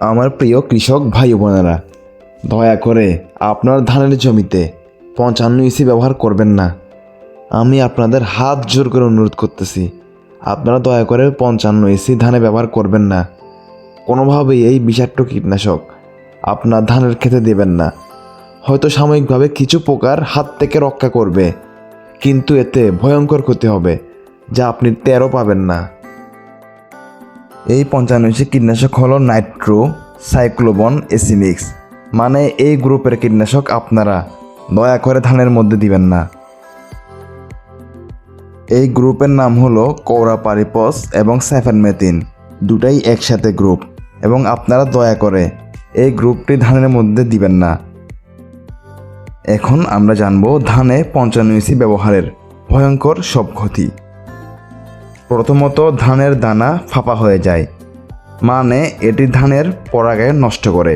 আমার প্রিয় কৃষক ভাই বোনেরা, দয়া করে আপনার ধানের জমিতে পঞ্চান্ন ইসি ব্যবহার করবেন না। আমি আপনাদের হাত জোর করে অনুরোধ করতেছি, আপনারা দয়া করে পঞ্চান্ন ইসি ধানে ব্যবহার করবেন না। কোনোভাবেই এই বিষাক্ত কীটনাশক আপনার ধানের খেতে দেবেন না। হয়তো সাময়িকভাবে কিছু পোকার হাত থেকে রক্ষা করবে, কিন্তু এতে ভয়ঙ্কর ক্ষতি হবে, যা আপনি তেরো পাবেন না। এই পঞ্চানব্বই কীটনাশক হলো নাইট্রো সাইক্লোবন এসিমিক্স। মানে এই গ্রুপের কীটনাশক আপনারা দয়া করে ধানের মধ্যে দিবেন না। এই গ্রুপের নাম হলো কৌরা পারিপস এবং মেথিন দুটাই একসাথে গ্রুপ। এবং আপনারা দয়া করে এই গ্রুপটি ধানের মধ্যে দিবেন না। এখন আমরা জানব ধানে পঞ্চান্ন ইসি ব্যবহারের ভয়ঙ্কর সব ক্ষতি। প্রথমত ধানের দানা ফাঁপা হয়ে যায় মানে এটি ধানের পরাগায় নষ্ট করে,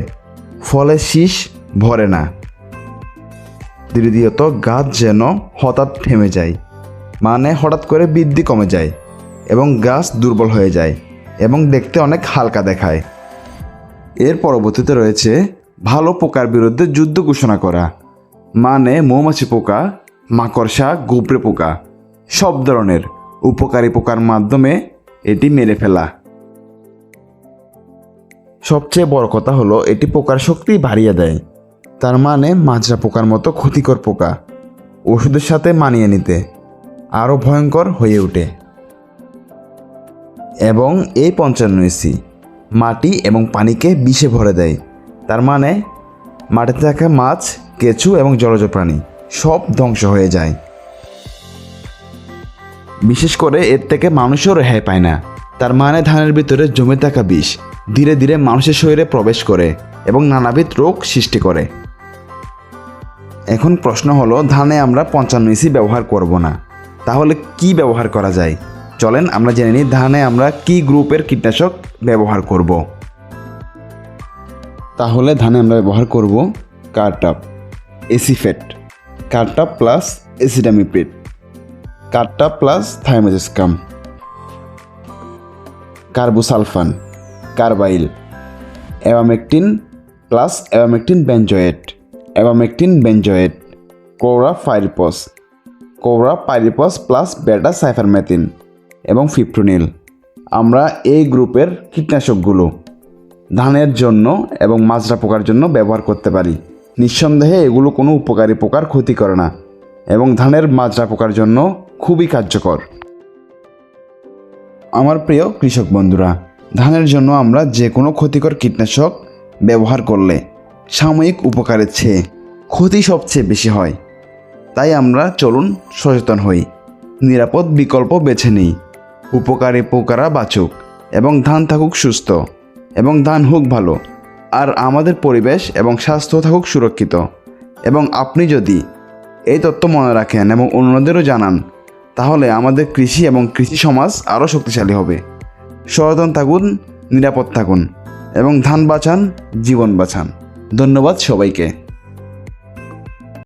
ফলে শীষ ভরে না। দ্বিতীয়ত গাছ যেন হঠাৎ থেমে যায় মানে হঠাৎ করে বৃদ্ধি কমে যায় এবং গাছ দুর্বল হয়ে যায় এবং দেখতে অনেক হালকা দেখায়। এর পরবর্তীতে রয়েছে ভালো পোকার বিরুদ্ধে যুদ্ধ ঘোষণা করা মানে মৌমাছি পোকা, মাকড়সা গুবরে পোকা, সব ধরনের। উপকারী পোকার মাধ্যমে এটি মেরে ফেলা। সবচেয়ে বড় কথা হলো, এটি পোকার শক্তি বাড়িয়ে দেয়। তার মানে মাজরা পোকার মতো ক্ষতিকর পোকা। ওষুধের সাথে মানিয়ে নিতে আরও ভয়ঙ্কর হয়ে ওঠে। এবং এই পঞ্চান্ন ইসি মাটি এবং পানিকে বিষে ভরে দেয়। তার মানে মাটিতে থাকা মাছ, কেঁচু এবং জলজ প্রাণী সব ধ্বংস হয়ে যায়। বিশেষ করে এর থেকে মানুষও রেহাই পায় না। তার মানে ধানের ভিতরে জমে থাকা বিষ ধীরে ধীরে মানুষের শরীরে প্রবেশ করে এবং নানাবিধ রোগ সৃষ্টি করে। এখন প্রশ্ন হলো, ধানে আমরা পঞ্চান্ন ইসি ব্যবহার করব না। তাহলে কি ব্যবহার করা যায়? চলেন আমরা জেনে নিই ধানে আমরা কি গ্রুপের কীটনাশক ব্যবহার করব। তাহলে ধানে আমরা ব্যবহার করব cartap acephate cartap plus acetamiprid cartap plus thiamethoxam carbosulfan carbaryl abamectin plus abamectin benzoate abamectin benzoate chlorpyrifos chlorpyrifos plus beta cypermethrin এবং ফিপ্রোনিল আমরা এই গ্রুপের কীটনাশকগুলো ধানের জন্য এবং মাজরা পোকার জন্য ব্যবহার করতে পারি। নিঃসন্দেহে এগুলো কোনো উপকারী পোকার ক্ষতি করে না এবং ধানের মাজরা পোকার জন্য খুবই কার্যকর। আমার প্রিয় কৃষক বন্ধুরা, ধানের জন্য আমরা যে কোনো ক্ষতিকর কীটনাশক ব্যবহার করলে সাময়িক উপকারের চেয়ে ক্ষতি সবচেয়ে বেশি হয়। তাই আমরা চলুন সচেতন হই। নিরাপদ বিকল্প বেছে নিই। উপকারী পোকারা বাঁচুক এবং ধান থাকুক সুস্থ এবং ধান হোক ভালো। আর আমাদের পরিবেশ এবং স্বাস্থ্য থাকুক সুরক্ষিত। এবং আপনি যদি এই তথ্য মনে রাখেন এবং অন্যদেরও জানান তাহলে আমাদের কৃষি এবং কৃষি সমাজ আরও শক্তিশালী হবে। সচেতন থাকুন, নিরাপদ থাকুন এবং ধান বাঁচান, জীবন বাঁচান। ধন্যবাদ সবাইকে।